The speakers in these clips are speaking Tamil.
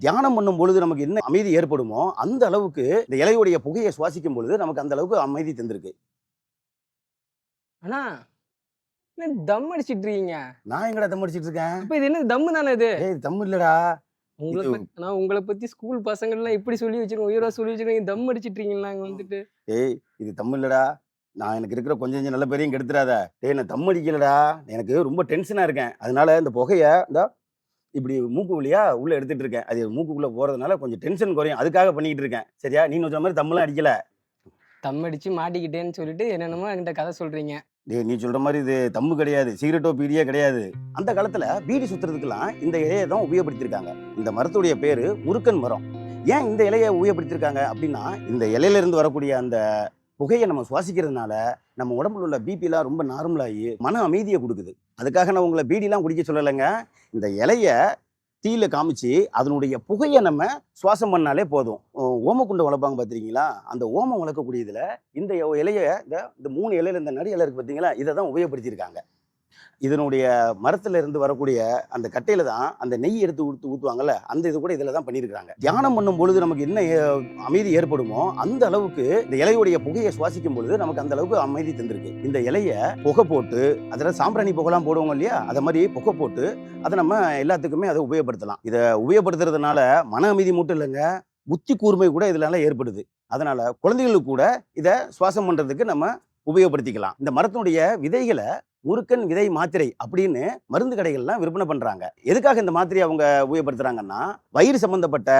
தியானம் பண்ணும் பொழுது நமக்கு என்ன அமைதி ஏற்படுமோ அந்த அளவுக்கு இந்த இலையுடைய புகையை சுவாசிக்கும் பொழுது நமக்கு அந்த அளவுக்கு அமைதி தந்திருக்கு. அண்ணா என்ன தம் அடிச்சிட்டு இருக்கீங்க? நான் எங்கடா தம் அடிச்சிட்டு இருக்கேன்? அப்ப இது என்ன தம்மு தானே இது? ஏய் தம் இல்லடா. உங்களை நான் உங்களை பத்தி ஸ்கூல் பசங்கள்லாம் இப்படி சொல்லி வச்சிருக்கோம் உயிரா சொல்லி வச்சிருக்கீங்க தம் அடிச்சிட்டு இருக்கீங்களா அங்க வந்துட்டு. ஏய் இது தம் இல்லடா. நான் எனக்கு இருக்கிற கொஞ்சம் கொஞ்சம் நல்ல பேரையும் கெடுத்துறாத. டேய் நான் தம் அடிக்கலடா. எனக்கு ரொம்ப டென்ஷனா இருக்கேன். அதனால இந்த புகையை இந்த இப்படி மூக்கு வழியா உள்ள எடுத்துட்டு இருக்கேன். அது மூக்குக்குள்ள போறதுனால கொஞ்சம் டென்ஷன் குறையும். அதுக்காக பண்ணிக்கிட்டு இருக்கேன். சரியா? நீ சொன்ன மாதிரி தம்மெல்லாம் அடிக்கல. தம் அடிச்சு மாட்டிக்கிட்டேன்னு சொல்லிட்டு என்னென்னமோ என்கிட்ட கதை சொல்றீங்க. டேய் நீ சொல்ற மாதிரி இது தம்மு கிடையாது. சிகரெட்டோ பீடியே கிடையாது. அந்த காலத்துல பீடி சுத்துறதுக்கெல்லாம் இந்த இலையை தான் உபயோகப்படுத்தியிருக்காங்க. இந்த மரத்துடைய பேரு முருக்கன் மரம். ஏன் இந்த இலையை உபயோகப்படுத்தியிருக்காங்க அப்படின்னா இந்த இலையில இருந்து வரக்கூடிய அந்த புகையை நம்ம சுவாசிக்கிறதுனால நம்ம உடம்புல உள்ள பிபிலாம் ரொம்ப நார்மலாகி மன அமைதியை கொடுக்குது. அதுக்காக நான் உங்களை பீடிலாம் குடிக்க சொல்லலைங்க. இந்த இலைய தீயில காமிச்சு அதனுடைய புகையை நம்ம சுவாசம் பண்ணாலே போதும். ஓமக்குண்டம் ஓமக்குண்டை வளர்ப்பாங்க பார்த்துருக்கீங்களா? அந்த ஓமம் வளர்க்கக்கூடியதில் இந்த இலையை இந்த இந்த மூணு இலையில இந்த நடு இலை இருக்கு பார்த்தீங்களா? இதை தான் உபயோகப்படுத்தியிருக்காங்க. இதனுடைய மரத்துல இருந்து வரக்கூடிய அந்த கட்டையில தான் அந்த நெய் எடுத்து ஊத்து ஊத்துவாங்கல்ல அந்த இது கூட இதுல தான் பண்ணியிருக்காங்க தியானம் பண்ணும் பொழுது நமக்கு என்ன ஏ- அமைதி ஏற்படுமோ அந்த அளவுக்கு இந்த இலையுடைய புகையை சுவாசிக்கும் பொழுது நமக்கு அந்த அளவுக்கு அமைதி தந்திருக்கு. இந்த இலைய புகை போட்டு அதில் சாம்பிராணி புகைலாம் போடுவோம் இல்லையா அதை மாதிரி புகை போட்டு அதை நம்ம எல்லாத்துக்குமே அதை உபயோகப்படுத்தலாம். இதை உபயோகப்படுத்துறதுனால மன அமைதி மட்டும் இல்லைங்க புத்தி கூர்மை கூட இதனால ஏற்படுது. அதனால குழந்தைகளுக்கு கூட இதை சுவாசம் பண்றதுக்கு நம்ம உபயோகப்படுத்திக்கலாம். இந்த மரத்தினுடைய விதைகளை முருக்கன் விதை மாத்திரை அப்படின்னு மருந்து கடைகள்லாம் விற்பனை பண்றாங்க. எதுக்காக இந்த மாத்திரையை அவங்க உபயோகப்படுத்துறாங்கன்னா வயிறு சம்பந்தப்பட்ட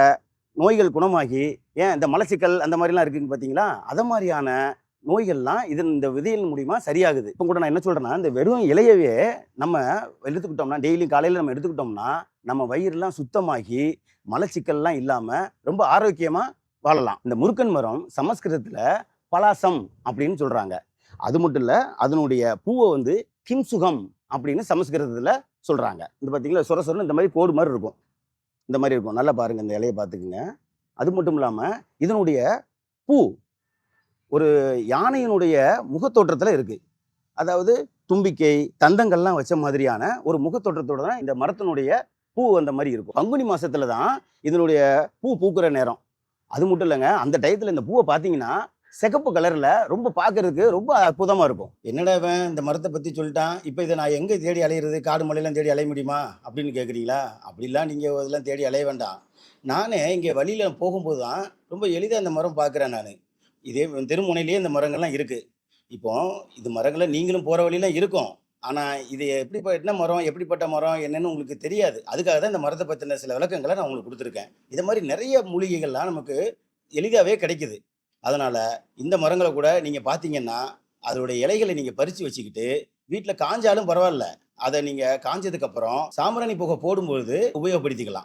நோய்கள் குணமாகி ஏன் இந்த மலச்சிக்கல் அந்த மாதிரிலாம் இருக்குங்க பார்த்தீங்களா? அதை மாதிரியான நோய்கள்லாம் இதன் இந்த விதையின் மூலியமா சரியாகுது. இப்போ கூட நான் என்ன சொல்றேன்னா இந்த வெறும் இலையவே நம்ம எடுத்துக்கிட்டோம்னா டெய்லியும் காலையில் நம்ம எடுத்துக்கிட்டோம்னா நம்ம வயிறுலாம் சுத்தமாகி மலச்சிக்கல்லாம் இல்லாமல் ரொம்ப ஆரோக்கியமாக வாழலாம். இந்த முருக்கன் மரம் சமஸ்கிருதத்தில் பலாசம் அப்படின்னு சொல்கிறாங்க அது மட்டும் இல்லை அதனுடைய பூவை வந்து கிம்சுகம் அப்படின்னு சமஸ்கிருதத்தில் சொல்கிறாங்க இந்த பார்த்தீங்களா சுர சொரன்னு இந்த மாதிரி கோடு மாதிரி இருக்கும். இந்த மாதிரி இருக்கும். நல்லா பாருங்கள் இந்த இலையை பார்த்துக்குங்க. அது மட்டும் இல்லாமல் இதனுடைய பூ ஒரு யானையினுடைய முகத்தோற்றத்தில் இருக்குது அதாவது தும்பிக்கை தந்தங்கள்லாம் வச்ச மாதிரியான ஒரு முகத்தோற்றத்தோட தான் இந்த மரத்தினுடைய பூ அந்த மாதிரி இருக்கும். பங்குனி மாதத்தில் தான் இதனுடைய பூ பூக்குற நேரம். அது மட்டும் இல்லைங்க அந்த டயத்தில் இந்த பூவை பார்த்தீங்கன்னா சிகப்பு கலர்ல ரொம்ப பார்க்கறதுக்கு ரொம்ப அற்புதமா இருக்கும். என்னடா இவன் இந்த மரத்தை பத்தி சொல்லிட்டான்? இப்போ இதை நான் எங்க தேடி அலையிறது? காடு மலையெல்லாம் தேடி அலைய முடியுமா? அப்படின்னு கேட்குறீங்களா அப்படிலாம் நீங்க இதெல்லாம் தேடி அலைய வேண்டாம். நானே இங்கே வழியில போகும்போது தான் ரொம்ப எளிதாக இந்த மரம் பார்க்குறேன் நான். இதே தெருமுனையிலேயே இந்த மரங்கள்லாம் இருக்கு. இப்போ இது மரங்களை நீங்களும் போற வழியெல்லாம் இருக்கும். ஆனா இது எப்படி என்ன மரம் எப்படிப்பட்ட மரம் என்னன்னு உங்களுக்கு தெரியாது. அதுக்காக தான் இந்த மரத்தை பத்தின சில விளக்கங்களை நான் உங்களுக்கு கொடுத்துருக்கேன். இதை மாதிரி நிறைய மூலிகைகள்லாம் நமக்கு எளிதாகவே கிடைக்குது. அதனால் இந்த மரங்களை கூட நீங்கள் பார்த்தீங்கன்னா அதோடைய இலைகளை நீங்கள் பறித்து வச்சுக்கிட்டு வீட்டில் காஞ்சாலும் பரவாயில்ல. அதை நீங்கள் காஞ்சதுக்கப்புறம் சாம்பிராணி புகை போடும்பொழுது உபயோகப்படுத்திக்கலாம்.